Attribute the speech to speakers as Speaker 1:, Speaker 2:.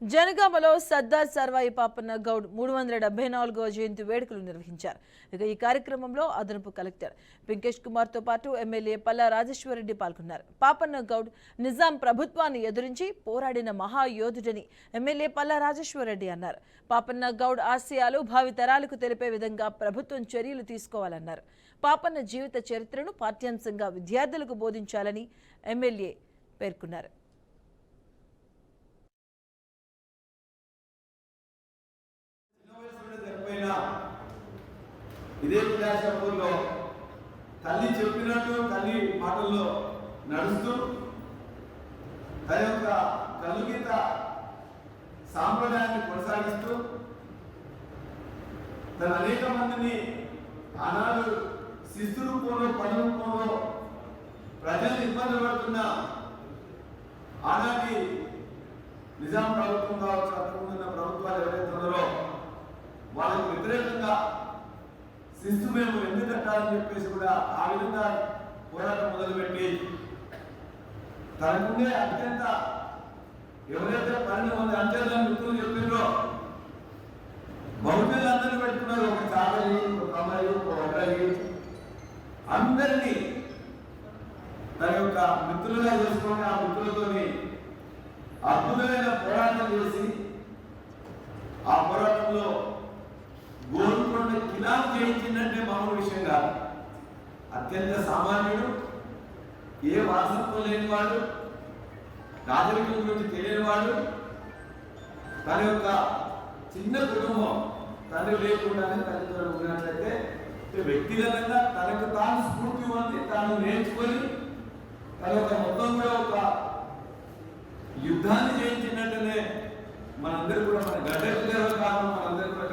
Speaker 1: జనగామలో సర్దార్ సర్వాయి పాపన్న గౌడ్ మూడు వందల డెబ్బై నాలుగవ జయంతి వేడుకలు నిర్వహించారు. ఇక ఈ కార్యక్రమంలో అదనపు కలెక్టర్ వెంకటేష్ కుమార్తో పాటు ఎమ్మెల్యే పల్లా రాజేశ్వరరెడ్డి పాల్గొన్నారు. పాపన్న గౌడ్ నిజాం ప్రభుత్వాన్ని ఎదురించి పోరాడిన మహాయోధుడని ఎమ్మెల్యే పల్లా రాజేశ్వరరెడ్డి అన్నారు. పాపన్న గౌడ్ ఆశయాలు భావితరాలకు తెలిపే విధంగా ప్రభుత్వం చర్యలు తీసుకోవాలన్నారు. పాపన్న జీవిత చరిత్రను పాఠ్యాంశంగా విద్యార్థులకు బోధించాలని ఎమ్మెల్యే పేర్కొన్నారు.
Speaker 2: ఇదే విలాసపూర్లో తల్లి చెప్పినట్టు తల్లి మాటల్లో నడుస్తూ తన యొక్క కలుగీత సాంప్రదాయాన్ని కొనసాగిస్తూ తన అనేక మందిని ఆనాడు శిస్తు రూపంలో పని రూపంలో ప్రజలు ఇబ్బంది పడుతున్న ఆనాటి నిజాం ప్రభుత్వం కావచ్చు అంతకుముందున్న ప్రభుత్వాలు ఎవరైతే ఉన్నారో వాళ్ళకు వ్యతిరేకంగా శిస్తు మేము ఎందుకు కట్టాలని చెప్పేసి కూడా ఆ విధంగా పోరాటం మొదలుపెట్టి తనకుండే అత్యంత ఎవరైతే పన్నెండు మంది అంచెలను మిత్రులు చెప్పిండ్రో బహుజనులందరూ పెట్టుకున్నారు. ఒక చాకలి ఒక కమలి ఒక వడ్రగి. అందరినీ తన యొక్క మిత్రులుగా చేసుకొని ఆ మిత్రులతోని అద్భుతమైన పోరాటం చేసి ఆ పోరాటంలో గోల్కొండ చేయించిందంటే మామూలు విషయం కాదు. అత్యంత సామాన్యుడు ఏ వారసత్వం లేనివాడు రాజరికం గురించి తెలియనివాడు తన యొక్క చిన్న కుటుంబం తండ్రి లేకుండానే తల్లిదండ్రులు ఉన్నట్లయితే వ్యక్తిగతంగా తనకు తాను స్ఫూర్తి ఉంది తాను నేర్చుకొని తన యొక్క మొత్తం కూడా ఒక యుద్ధాన్ని జయించినట్టునే మనందరూ కూడా మన గడ్డ గర్వకారణం మనందరూ కూడా